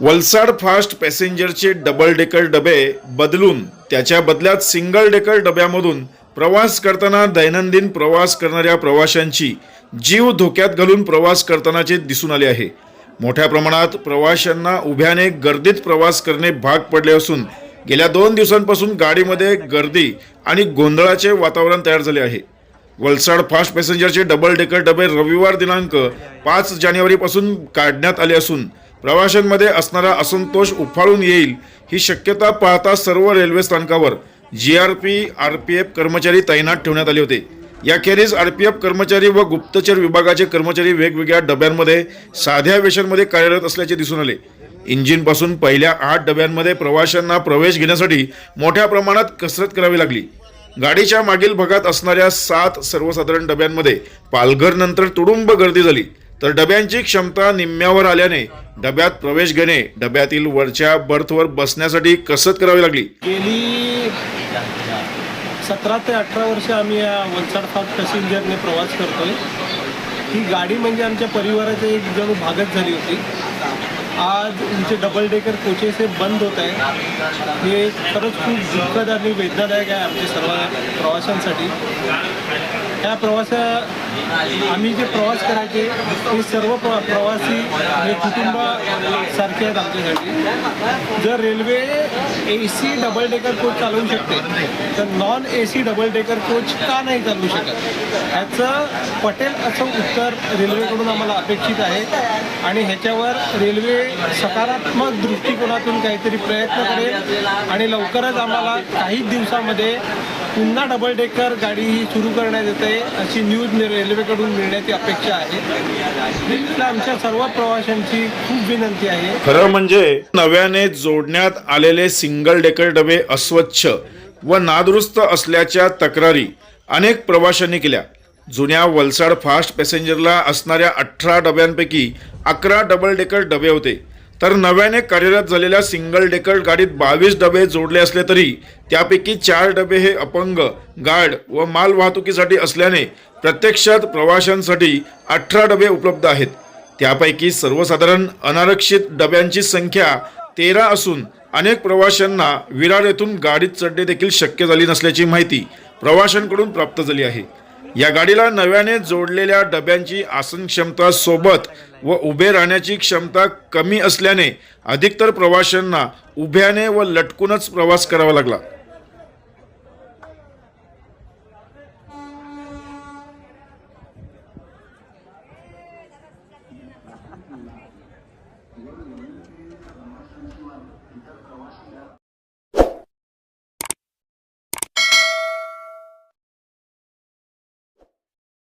Valsad fast पॅसेंजरचे double decker डबे बदलून त्याच्या बदल्यात सिंगल डेकर डब्यामधून प्रवास करताना दैनंदिन प्रवास करणाऱ्या प्रवाशांची जीव धोक्यात घालून प्रवास करतानाचे दिसून आले आहे. मोठ्या प्रमाणात प्रवाशांना उभ्याने गर्दीत प्रवास करणे भाग पडले असून गेल्या दोन दिवसांपासून गाडीमध्ये गर्दी आणि गोंधळाचे वातावरण तयार झाले आहे. वलसाड फास्ट पॅसेंजरचे डबल डेकर डबे रविवार दिनांक पाच जानेवारीपासून काढण्यात आले असून प्रवाशांमध्ये असणारा असंतोष उफाळून येईल ही शक्यता पाहता सर्व रेल्वे स्थानकावर. G R P R P F कर्मचारी तैनात ठेवण्यात आले होते. याखेरीज आर पी एफ कर्मचारी व गुप्तचर विभागाचे कर्मचारी वेगवेगळ्या डब्यांमध्ये साध्या वेशांमध्ये कार्यरत असल्याचे दिसून आले. इंजिनपासून पहिल्या आठ डब्यांमध्ये प्रवाशांना प्रवेश घेण्यासाठी मोठ्या प्रमाणात कसरत करावी लागली. गाडीच्या मागील भागात असणाऱ्या सात सर्वसाधारण डब्यांमध्ये पालघरनंतर तुडुंब गर्दी झाली. तर डब्यांची क्षमता निम्म्यावर आल्याने डब्यात प्रवेश घेणे डब्यातील वरच्या बर्थवर बसण्यासाठी कसरत करावी लागली. गेली सतरा ते अठरा वर्ष आम्ही या वलसाड फास्ट पॅसेंजरने प्रवास करतोय. ही गाडी म्हणजे आमच्या परिवाराचे एक जणू भागच झाली होती. आज तुमचे डबल डेकर कोचेस हे बंद होत आहे. हे खरंच खूप दुःखद आणि वेदनादायक आहे आमच्या सर्व प्रवाशांसाठी. त्या प्रवासा आम्ही जे प्रवास करायचे ते सर्व प्र प्रवासी हे कुटुंबासारखे आहेत आमच्यासाठी. जर railway A C double decker coach चालवू शकते तर non A C double decker coach का नाही चालवू शकत? ह्याचं पटेल असं उत्तर रेल्वेकडून आम्हाला अपेक्षित आहे. आणि ह्याच्यावर रेल्वे सकारात्मक दृष्टिकोनातून काहीतरी प्रयत्न करेल आणि लवकरच आम्हाला काही दिवसामध्ये पुन्हा डबल डेकर गाडी ही सुरू करण्यात येते अशी न्यूज रेल्वेकडून मिळण्याची अपेक्षा आहे. आमच्या सर्व प्रवाशांची खूप विनंती आहे. खरं म्हणजे नव्याने जोडण्यात आलेले सिंगल डेकर डबे अस्वच्छ व नादुरुस्त असल्याच्या तक्रारी अनेक प्रवाशांनी केल्या. जुन्या वलसाड फास्ट पॅसेंजरला असणाऱ्या अठरा डब्यांपैकी अकरा डबल डेकर डबे होते. तर नव्याने कार्यरत झालेल्या सिंगल डेकर गाडीत बावीस डबे जोडले असले तरी त्यापैकी चार डबे हे अपंग गार्ड व माल वाहतुकीसाठी असल्याने प्रत्यक्षात प्रवाशांसाठी अठरा डबे उपलब्ध आहेत. त्यापैकी सर्वसाधारण अनारक्षित डब्यांची संख्या तेरा असून अनेक प्रवाशांना विरार येथून गाडीत चढणे देखील शक्य झाली नसल्याची माहिती प्रवाशांकडून प्राप्त झाली आहे. या गाडीला नव्याने जोडलेल्या डब्यांची आसन क्षमता सोबत व उभे राहण्याची क्षमता कमी असल्याने अधिकतर प्रवाशांना उभ्याने व लटकूनच प्रवास करावा लागला.